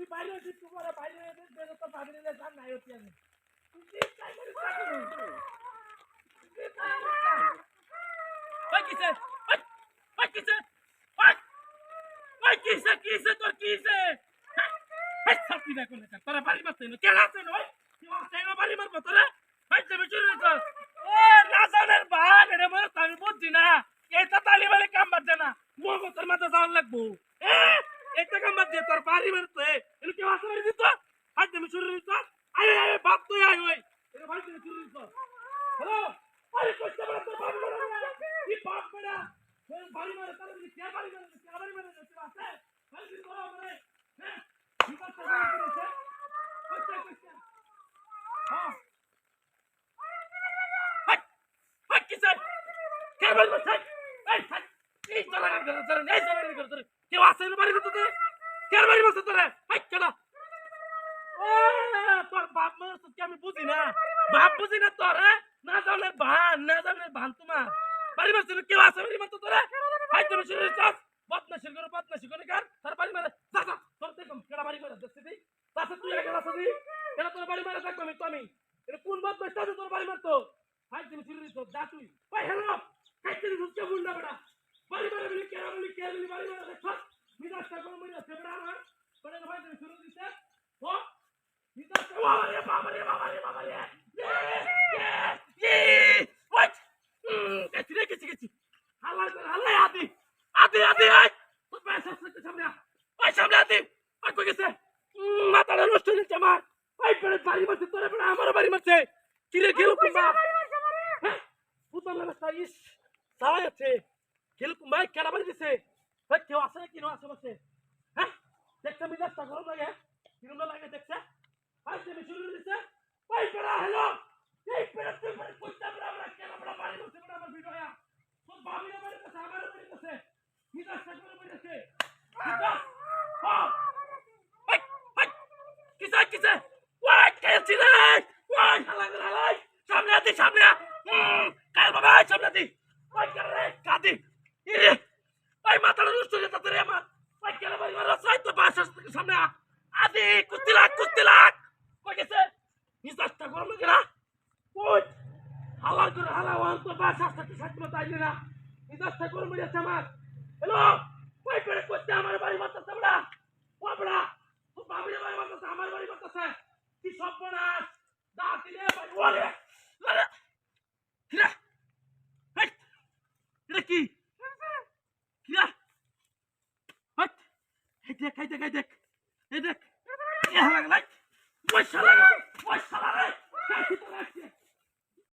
তুই বাইরে হয়েছিস তুই করে বাইরে হয়েছিস বেরো তো বাইরে হয়ে যান নাই হচ্ছে আমি কিসে? কিসে? তোর বাড়ি মারতে না আছে না ওই কেউ আছে না বাড়ি মারবো তোরা? বুঝছি না এটা তালি কাম বাজছে না। মগো তোর মাথা যাওয়ার লাগবো। এ এটা কাম বাজছে তোর বাড়ি মারতে এটা কেউ আছে বাড়ি দিত? ভাই তুমি চুরি দিত? আরে আরে বাপ তুই আয়, ওই। তোর তোর তার হ্যাঁ? হ্যাঁ। কি স্যার? বাড়ি মারছে এই হাই এই চলা গান করে চলা এই চলা গান করে চলা কেউ আছে না বাড়ি মারতে তোরে কে বাড়ি মারছে তোরে? হাই ও তোর বাপ মারছে কি আমি বুঝি না? বাপ বুঝি না তোর? না ভান, না জানে ভান তোমার। বাড়ি মারছিল কেউ আছে বাড়ি মারতে তোরে? হাই, তুমি শুনে চাস বদমাশি করে বদমাশি করে কার? তার বাড়ি মারে। যা কেন তো কোন বদমাশ তাতে তোর বাড়ি মারতো? হাই, তুমি শুনে দিছ যা তুই। ওই হ্যালো খাইতে দিছ কে বুন্ডা বেটা বাড়ি মারে বলি কেডা বলি, কে বলি মিদাসটা কোন মরি আছে বেটা আমার। বলে ভাই তুমি শুনে দিছ ও মিদাসটা বাবা রে বাবা রে বাবা রে বাবা রে। ইয়ে হোয়াট গেছি রে গেছি গেছি। হাল্লা করে হাল্লা আদি। আদি আদি আই তোর পায়ে সব সামনে ওই সামনে আদি। ওই কই গেছে? মাথাটা নষ্ট হয়ে যাচ্ছে আমার। ওই পেড়ে বাড়ি মারছে তোরে পেড়ে আমারও বাড়ি মারছে। কিরে গেল কুম্বা? হ্যাঁ না রাস্তা ইস সারা যাচ্ছে গেল কুম্বা কেনা বাড়ি দিছে। কেউ আছে কিনো আশেপাশে হ্যাঁ দেখতে আমি রাস্তা গরম লাগে কিরম না লাগে দেখছে শুরু করে দিছে ওই পেড়া হ্যালো এই পেড়া তুই বাড়ি করতে আমরা আমরা কেন আমরা বাড়ি করতে আমরা আমার ভিডিও হ্যাঁ তোর বাবিরা বাড়ি করছে আমার বাড়ি করছে মিদাস সাগর বাড়ি আছে হ্যাঁ ওই ওই কিসে কিসে ওই কেছি রে হালা করে সামনে আদি সামনে কাল বাবা সামনে আদি ওই কেন রে কাদি ইরে ওই মাথাটা নষ্ট হয়ে যেতে রে আমার ওই কেন বাড়ি মারা সাই তো বাসা থেকে সামনে আ আদি কুস্তি লাগ কই গেছে? মিদাসটা গরম লাগে না ওই হালা করে হালা ওয়ান তো বাসা সাইড মতো আইলে না। গরম হয়ে যাচ্ছে আমার। হ্যালো? ওই করে করতে আমার বাড়ি মারতেছে বড়া ও বড়া ও বাবির বাড়ি মারতেছে, আমার বাড়ি মারতেছে। কি সব বনাস দাঁতি রে বাড়ি ওরে কিরা? হেই, এটা কি? কিরা? হাট হেই, দেখ হেই দেখ। এ দেখ এ লাগলাই ওই শালা রে ওই শালা রে!